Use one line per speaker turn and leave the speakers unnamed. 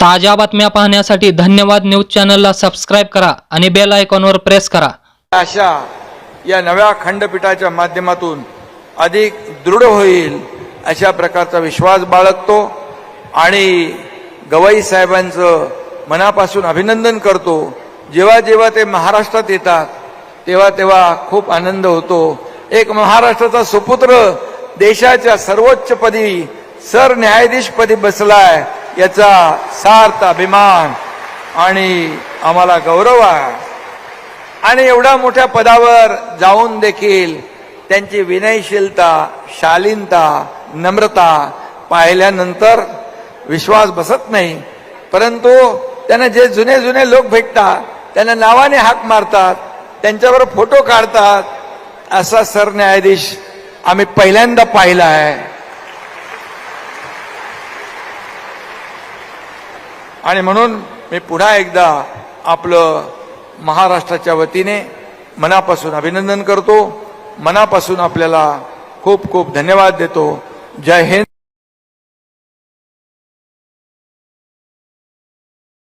ताज्या बातम्या पाहण्यासाठी धन्यवाद न्यूज चॅनलला सबस्क्राईब करा आणि बेल आयकॉनवर प्रेस करा.
अशा या नव्या खंडपीठाच्या माध्यमातून अधिक दृढ होईल अशा प्रकारचा विश्वास बाळगतो आणि गवाई साहेबांचं मनापासून अभिनंदन करतो. जेव्हा जेव्हा ते महाराष्ट्रात येतात तेव्हा तेव्हा खूप आनंद होतो. एक महाराष्ट्राचा सुपुत्र देशाच्या सर्वोच्च पदी सरन्यायाधीशपदी बसलाय. याचा सार्थ अभिमान आणि आम्हाला गौरव आहे. आणि एवढ्या मोठ्या पदावर जाऊन देखील त्यांची विनयशीलता शालीनता नम्रता पाहिल्यानंतर विश्वास बसत नाही. परंतु त्यांना जे जुने जुने लोक भेटतात त्यांना नावाने हाक मारतात त्यांच्यावर फोटो काढतात असा सरन्यायाधीश आम्ही पहिल्यांदा पाहिला आहे. आणि म्हणून मी पुन्हा एकदा आपलं महाराष्ट्राच्या वतीने मनापासून अभिनंदन करतो. मनापासून आपल्याला खूप खूप धन्यवाद देतो. जय हिंद.